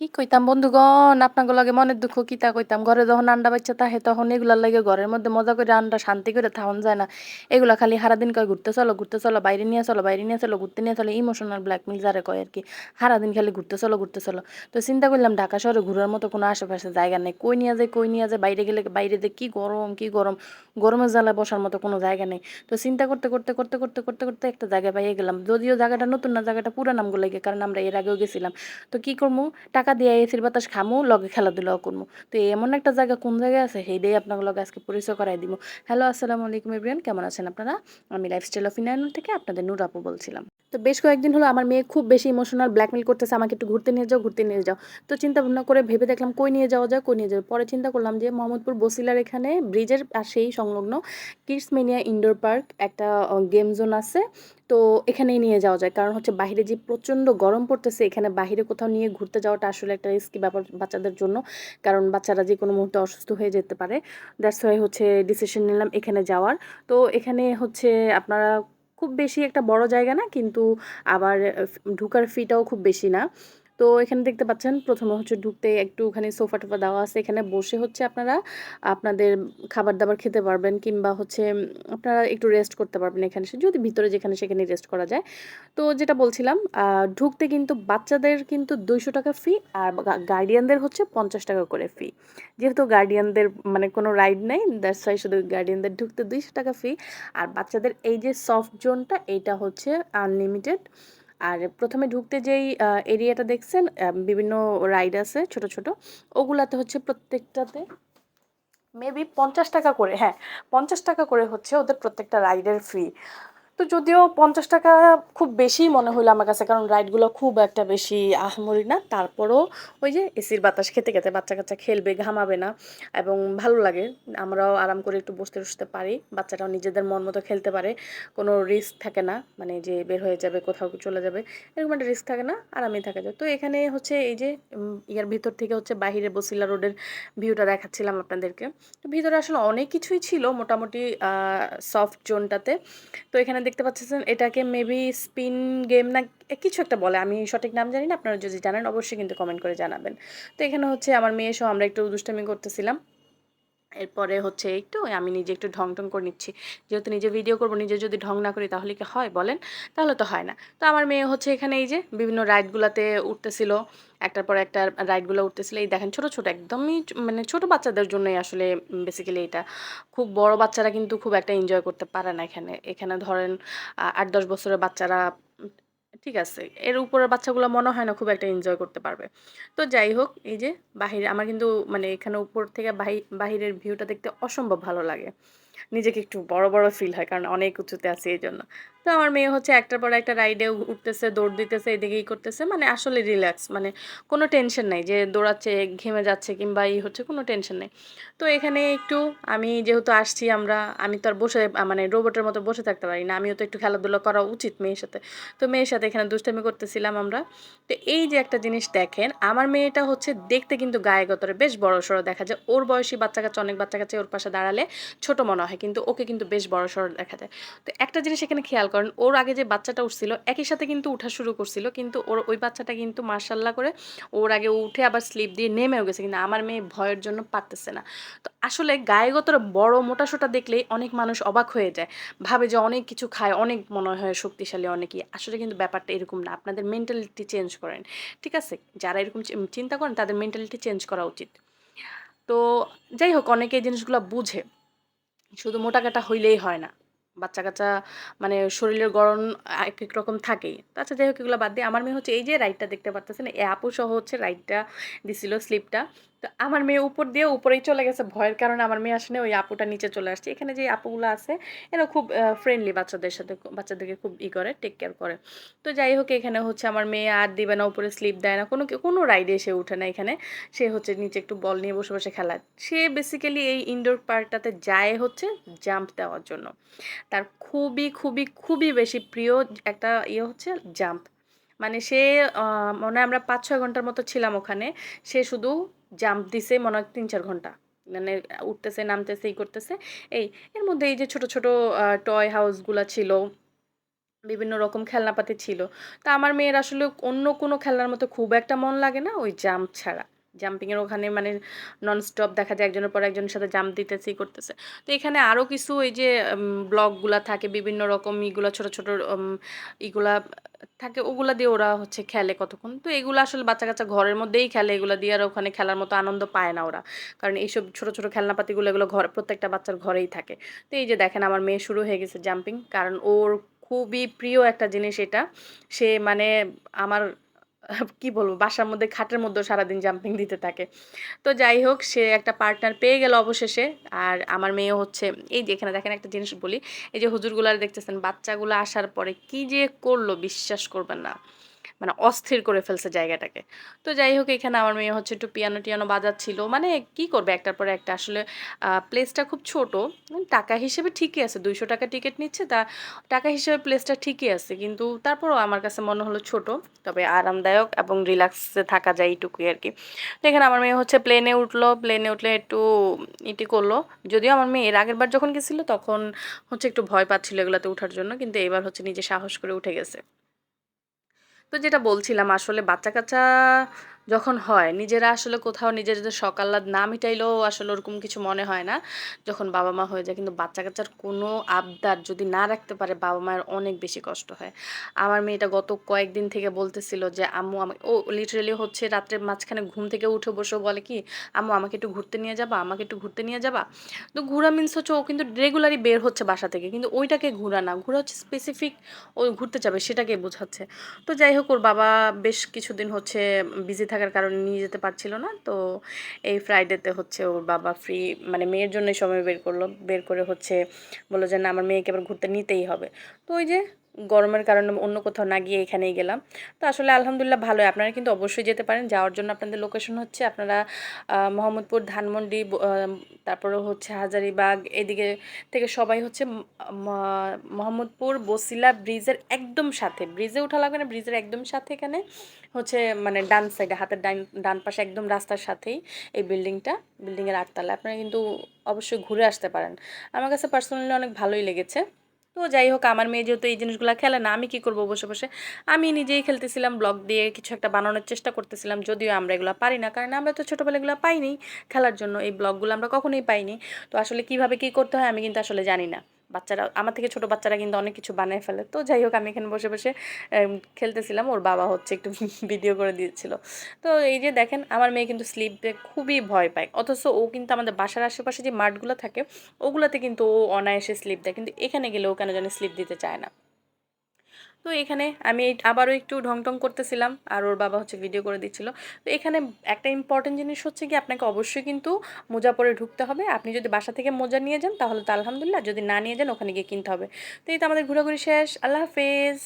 কি কইতাম, বন্ধুগণ? আপনাকে লগে মনের দুঃখ কিতা কইতাম? ঘরে যখন আন্ডা বাচ্চা তাহে তখন এগুলার লাগে ঘরের মধ্যে মজা করে আন্ডা শান্তি করে থাউন যায় না। এগুলা খালি সারাদিন কয়, ঘুরতে চলো ঘুরতে চলো, বাইরে নিয়ে চলো, বাইরে নিয়ে চলো, ঘুরতে নিয়ে চলো ইমোশনাল ব্ল্যাকমেল যারে কয় আর কি। সারাদিন খালি ঘুরতে চলো ঘুরতে চলো। তো চিন্তা করলাম ঢাকা শহরে ঘুরার মতো কোনো আশেপাশে জায়গা নেই। কই নিয়ে যায় কই নিয়ে যায় বাইরে গেলে বাইরে যে কি গরম কি গরম। গরমের জ্বালায় বসার মতো কোনো জায়গা নেই। তো চিন্তা করতে করতে করতে করতে করতে করতে একটা জায়গায় পাইয়ে গেলাম। যদিও জায়গাটা নতুন না, জায়গাটা পুরানামগুলো লাগে, কারণ আমরা এর আগেও গেছিলাম। তো কি করব টাকা দিয়ে এসির বাতাস খামু, লগে খেলাধুলাও করব তো এমন একটা জায়গা কোন জায়গায় আছে? সেইটাই আপনাকে লগে আজকে পরিচয় করাই দিব হ্যালো আসসালামু আলাইকুম এভরিয়ান কেমন আছেন আপনারা? আমি লাইফস্টাইল অফ ইনায়ন থেকে আপনাদের নূর আপু বলছিলাম। তো বেশ কয়েকদিন হলো আমার মেয়ে খুব বেশি ইমোশনাল ব্ল্যাকমেল করতেছে, আমাকে একটু ঘুরতে নিয়ে যাও, ঘুরতে নিয়ে যাও। তো চিন্তা ভাবনা করে ভেবে দেখলাম কই নিয়ে যাওয়া যায়, কই নিয়ে যাবে? পরে চিন্তা করলাম যে মোহাম্মদপুর বসিলার এখানে ব্রিজের আর সেই সংলগ্ন কিডস মেনিয়া ইনডোর পার্ক একটা গেম জোন আছে। তো এখানেই নিয়ে যাওয়া যায়। কারণ হচ্ছে বাহিরে যে প্রচণ্ড গরম পড়তেছে, এখানে বাহিরে কোথাও নিয়ে ঘুরতে যাওয়াটা আসলে একটা রিস্কি ব্যাপার বাচ্চাদের জন্য। কারণ বাচ্চারা যে কোনো মুহূর্তে অসুস্থ হয়ে যেতে পারে। দ্যাটস ওয়াই হচ্ছে ডিসিশন নিলাম এখানে যাওয়ার। তো এখানে হচ্ছে আপনারা খুব বেশি একটা বড় জায়গা না, কিন্তু আবার ঢুকার ফিটাও খুব বেশি না। তো এখানে দেখতে পাচ্ছেন, প্রথমে হচ্ছে ঢুকতে একটুখানি সোফা টোফা দেওয়া আছে। এখানে বসে হচ্ছে আপনারা আপনাদের খাবার দাবার খেতে পারবেন কিংবা হচ্ছে আপনারা একটু রেস্ট করতে পারবেন এখানে সে যদি ভিতরে যেখানে সেখানে রেস্ট করা যায়। তো যেটা বলছিলাম ঢুকতে কিন্তু বাচ্চাদের কিন্তু দুইশো টাকা ফি আর গার্ডিয়ানদের হচ্ছে পঞ্চাশ টাকা করে ফি যেহেতু গার্ডিয়ানদের মানে কোনো রাইড নেই দ্যাটস ওয়াই শুধু গার্ডিয়ানদের ঢুকতে দুইশো টাকা ফি আর বাচ্চাদের এই যে সফট জোনটা এইটা হচ্ছে আনলিমিটেড আর প্রথমে ঢুকতে যেই এরিয়াটা দেখছেন বিভিন্ন রাইড আছে ছোট ছোট, ওগুলাতে হচ্ছে প্রত্যেকটাতে মেবি পঞ্চাশ টাকা করে হ্যাঁ পঞ্চাশ টাকা করে হচ্ছে ওদের প্রত্যেকটা রাইডের ফি তো যদিও পঞ্চাশ টাকা খুব বেশি মনে হলো আমার কাছে, কারণ রাইডগুলো খুব একটা বেশি আহমরি না। তারপরও ওই যে এসির বাতাস খেতে খেতে বাচ্চা কাচ্চা খেলবে, ঘামাবে না এবং ভালো লাগে। আমরাও আরাম করে একটু বসতে বসতে পারি, বাচ্চাটাও নিজেদের মন মতো খেলতে পারে। কোনো রিস্ক থাকে না মানে যে বের হয়ে যাবে, কোথাও চলে যাবে, এরকম একটা রিস্ক থাকে না, আরামই থাকে। যায় তো এখানে হচ্ছে এই যে ইয়ার ভিতর থেকে হচ্ছে বাহিরে বসিলা রোডের ভিউটা দেখাচ্ছিলাম আপনাদেরকে। তো ভিতরে আসলে অনেক কিছুই ছিল মোটামুটি সফট জোনটাতে তো এখানে দেখতে পাচ্ছেন, এটাকে মেবি স্পিন গেম না কিছু একটা বলে, আমি সঠিক নাম জানি না, আপনারা যদি জানেন, অবশ্যই কিন্তু কমেন্ট করে জানাবেন। তো এখানে হচ্ছে আমার মেয়ে সহ আমরা একটু দুষ্টামি করতেছিলাম। এরপরে হচ্ছে একটু আমি নিজে একটু ঢং ঢং করে নিচ্ছি। যেহেতু নিজে ভিডিও করব, নিজে যদি ঢং না করি তাহলে কি হয় বলেন? তাহলে তো হয় না। তো আমার মেয়ে হচ্ছে এখানে এই যে বিভিন্ন রাইডগুলোতে উঠতেছিল, একটার পর একটা রাইডগুলো উঠতেছিল। এই দেখেন ছোট ছোট, একদমই মানে ছোট বাচ্চাদের জন্যই আসলে বেসিক্যালি এটা। খুব বড় বাচ্চারা কিন্তু খুব একটা এনজয় করতে পারে না এখানে। এখানে ধরেন আট, দশ বছরের বাচ্চারা ঠিক আছে, এর উপরের বাচ্চাগুলো মনে হয় না খুব একটা এনজয় করতে পারবে। তো যাই হোক, এই যে বাহিরে, আমার কিন্তু মানে এখানে উপর থেকে বাহিরের ভিউটা দেখতে অসম্ভব ভালো লাগে। নিজেকে একটু বড় বড় ফিল হয়, কারণ অনেক উঁচুতে আছি এই জন্য। তো আমার মেয়ে হচ্ছে একটার পর একটা রাইডে উঠতেছে, দৌড় দিতেছে, এদিকেই করতেছে মানে আসলে রিল্যাক্স মানে কোনো টেনশন নাই যে দৌড়াচ্ছে, ঘেমে যাচ্ছে কিংবা এই হচ্ছে, কোনো টেনশন নেই। তো এখানে একটু আমি যেহেতু আসছি আমরা, আমি তো আর বসে মানে রোবটের মতো বসে থাকতে পারি না, আমিও তো একটু খেলাধুলা করা উচিত মেয়ের সাথে। তো মেয়ের সাথে এখানে দুষ্টামি করতেছিলাম আমরা। তো এই যে একটা জিনিস দেখেন, আমার মেয়েটা হচ্ছে দেখতে কিন্তু গায়ে গতরে বেশ বড় সড়ো দেখা যায়। ওর বয়সী বাচ্চা কাছে অনেক বাচ্চা কাছে ওর পাশে দাঁড়ালে ছোট মনে হয়, কিন্তু ওকে কিন্তু বেশ বড় সড়ো দেখা যায়। তো একটা জিনিস এখানে খেয়াল করেন, ওর আগে যে বাচ্চাটা উঠছিল, একই সাথে কিন্তু উঠা শুরু করছিল, কিন্তু ওর ওই বাচ্চাটা কিন্তু মার্শাল্লাহ করে ওর আগে উঠে আবার স্লিপ দিয়ে নেমেও গেছে, কিন্তু আমার মেয়ে ভয়ের জন্য পারতেছে না। তো আসলে গায়েগতর বড় মোটা সোটা দেখলেই অনেক মানুষ অবাক হয়ে যায়। ভাবে যে অনেক কিছু খায়, অনেক মনে হয় শক্তিশালী অনেকই। আসলে কিন্তু ব্যাপারটা এরকম না, আপনাদের মেন্টালিটি চেঞ্জ করেন, ঠিক আছে? যারা এরকম চিন্তা করেন তাদের মেন্টালিটি চেঞ্জ করা উচিত। তো যাই হোক, অনেকে এই জিনিসগুলো বুঝে, শুধু মোটাকাটা হইলেই হয় না। বাচ্চা কাচ্চা মানে শরীরের গড়ন এক এক রকম থাকেই। আচ্ছা যাই হোক, এগুলো বাদ দিয়ে আমার মেয়ে হচ্ছে এই যে রাইডটা দেখতে পারতেছেন এই আপু সহ হচ্ছে রাইডটা দিছিল স্লিপটা তো আমার মেয়ে উপর দিয়ে উপরেই চলে গেছে ভয়ের কারণে আমার মেয়ে আসলে ওই আপুটা নিচে চলে আসছে। এখানে যে আপুগুলো আছে, এরা খুব ফ্রেন্ডলি বাচ্চাদের সাথে, বাচ্চাদেরকে খুব ই করে টেক কেয়ার করে। তো যাই হোক, এখানে হচ্ছে আমার মেয়ে আর দিবে না, উপরে স্লিপ দেয় না। কোনো কোনো রাইডে এসে উঠে না এখানে। সে হচ্ছে নিচে একটু বল নিয়ে বসে বসে খেলায় সে বেসিক্যালি এই ইনডোর পার্কটাতে যায় হচ্ছে জাম্প দেওয়ার জন্য। তার খুবই খুবই খুবই বেশি প্রিয় একটা ইয়ে হচ্ছে জাম্প মানে সে মনে আমরা পাঁচ ছয় ঘণ্টার মতো ছিলাম ওখানে। সে শুধু জাম্প দিছে মনে হয় তিন চার ঘণ্টা। মানে উঠতেছে, নামতেছে এই করতেছে। এই, এর মধ্যে এই যে ছোট ছোট টয় হাউসগুলো ছিল, বিভিন্ন রকম খেলনাপাতি ছিল। তা আমার মেয়ের আসলে অন্য কোনো খেলনার মতো খুব একটা মন লাগে না ওই জাম্প ছাড়া। জাম্পিংয়ের ওখানে মানে ননস্টপ দেখা যায়, একজনের পর একজনের সাথে জাম্প দিতেছে, করতেছে। তো এখানে আরও কিছু এই যে ব্লগগুলা থাকে, বিভিন্ন রকম ইগুলা, ছোট ছোট ইগুলা থাকে, ওগুলা দিয়ে ওরা হচ্ছে খেলে কতক্ষণ। তো এগুলো আসলে বাচ্চা কাচ্চা ঘরের মধ্যেই খেলে, এগুলো দিয়ে আর ওখানে খেলার মতো আনন্দ পায় না ওরা। কারণ এইসব ছোট ছোট খেলনাপাতিগুলো, এগুলো ঘর, প্রত্যেকটা বাচ্চার ঘরেই থাকে। তো এই যে দেখেন, আমার মেয়ে শুরু হয়ে গেছে জাম্পিং। কারণ ওর খুবই প্রিয় একটা জিনিস এটা। সে মানে আমার কি বলব, বাসার মধ্যে, খাটের মধ্যে সারাদিন জাম্পিং দিতে থাকে। তো যাই হোক, সে একটা পার্টনার পেয়ে গেল অবশেষে। আর আমার মেয়ে হচ্ছে, এই যে এখানে দেখেন একটা জিনিস বলি, এই যে হুজুরগুলার দেখতেছেন, বাচ্চাগুলো আসার পরে কি যে করল, বিশ্বাস করবেন না। মানে অস্থির করে ফেলছে জায়গাটাকে। তো যাই হোক, এখানে আমার মেয়ে হচ্ছে একটু পিয়ানো টিয়ানো বাজাচ্ছিল। মানে কি করবে একটার পরে একটা? আসলে প্লেসটা খুব ছোট। টাকা হিসেবে ঠিকই আছে। দুইশো টাকা টিকিট নিচ্ছে, তা টাকা হিসেবে প্লেসটা ঠিকই আছে। কিন্তু তারপরও আমার কাছে মনে হলো ছোট। তবে আরামদায়ক এবং রিল্যাক্সে থাকা যায় এইটুকুই আর কি। তো এখানে আমার মেয়ে হচ্ছে প্লেনে উঠল। প্লেনে উঠলে একটু ইটি করল। যদিও আমার মেয়ে এর আগের বার যখন গেছিল, তখন হচ্ছে একটু ভয় পাচ্ছিল এগুলোতে ওঠার জন্য। কিন্তু এবার হচ্ছে নিজে সাহস করে উঠে গেছে। তো যেটা বলছিলাম আসলে বাচ্চা কাচ্চা যখন হয়, নিজেরা আসলে কোথাও নিজেদের শখ আহ্লাদ না মিটাইলেও আসলে ওরকম কিছু মনে হয় না। যখন বাবা মা হয়ে যায়, কিন্তু বাচ্চা কাচ্চার কোনো আবদার যদি না রাখতে পারে, বাবা মায়ের অনেক বেশি কষ্ট হয়। আমার মেয়েটা গত কয়েকদিন থেকে বলতেছিল যে, আম্মু, আমাকে ও লিটারেলি হচ্ছে রাত্রে মাঝখানে ঘুম থেকে উঠে বসে বলে কি, আম্মু, আমাকে একটু ঘুরতে নিয়ে যাবা? আমাকে একটু ঘুরতে নিয়ে যাবা? তো ঘোরা মিনস হচ্ছে ও কিন্তু রেগুলারই বের হচ্ছে বাসা থেকে, কিন্তু ওইটাকে ঘোরা না। ঘোরা হচ্ছে স্পেসিফিক ও ঘুরতে যাবে সেটাকে বোঝাচ্ছে। তো যাই হোক, ওর বাবা বেশ কিছুদিন হচ্ছে বিজি থাকার কারণে নিয়ে যেতে পারছিল না। তো এই ফ্রাইডেতে হচ্ছে ওর বাবা ফ্রি মানে মেয়ের জন্য সময় বের করল। বের করে হচ্ছে বলল যে, না, আমার মেয়েকে আবার ঘুরতে নিতেই হবে। তো ওই যে গরমের কারণে অন্য কোথাও না গিয়ে এখানেই গেলাম। তো আসলে আলহামদুলিল্লাহ ভালোই। আপনারা কিন্তু অবশ্যই যেতে পারেন। যাওয়ার জন্য আপনাদের লোকেশন হচ্ছে আপনারা মোহাম্মদপুর, ধানমন্ডি তারপরে হচ্ছে হাজারিবাগ, এদিকে থেকে সবাই হচ্ছে মোহাম্মদপুর, বসিলা ব্রিজের একদম সাথে। ব্রিজে ওঠা লাগবে না, ব্রিজের একদম সাথে এখানে। হচ্ছে মানে ডান সাইডে হাতের ডান ডান পাশে একদম রাস্তার সাথেই এই বিল্ডিংটা, বিল্ডিংয়ের আটতলা আপনারা কিন্তু অবশ্যই ঘুরে আসতে পারেন। আমার কাছে পার্সোনালি অনেক ভালোই লেগেছে। তো যাই হোক, আমার মেয়ে যেহেতু এই জিনিসগুলো খেলে না, আমি কি করব বসে বসে? আমি নিজেই খেলতেছিলাম, ব্লগ দিয়ে কিছু একটা বানানোর চেষ্টা করতেছিলাম, যদিও আমরা এগুলো পারি না, কারণ আমরা তো ছোটোবেলা এগুলো পাইনি খেলার জন্য, এই ব্লগগুলো আমরা কখনোই পাইনি। তো আসলে কীভাবে কি করতে হয় আমি কিন্তু আসলে জানি না। বাচ্চারা, আমার থেকে ছোট বাচ্চারা কিন্তু অনেক কিছু বানায় ফেলে। তো যাই হোক, আমি এখানে বসে বসে খেলতেছিলাম, ওর বাবা হচ্ছে একটু ভিডিও করে দিয়েছিল। তো এই যে দেখেন, আমার মেয়ে কিন্তু স্লিপে খুবই ভয় পায়। অথচ ও কিন্তু আমাদের বাসার আশেপাশে যে মাঠগুলো থাকে, ওগুলোতে কিন্তু ও অনায়াসে স্লিপ দেয়। কিন্তু এখানে গেলে ও কেন জানি স্লিপ দিতে চায় না। তো এখানে আমি আবারও একটু ঢং টং করতেছিলাম আর ওর বাবা হচ্ছে ভিডিও করে দিচ্ছিল। তো এখানে একটা ইম্পর্টেন্ট জিনিস হচ্ছে কি আপনাকে অবশ্যই কিন্তু মোজা পরে ঢুকতে হবে। আপনি যদি বাসা থেকে মোজা নিয়ে যান তাহলে তো আলহামদুলিল্লাহ, যদি না নিয়ে যান ওখানে গিয়ে কিনতে হবে। তো এই তো আমাদের ঘোরাঘুরি শেষ। আল্লাহ হাফেজ।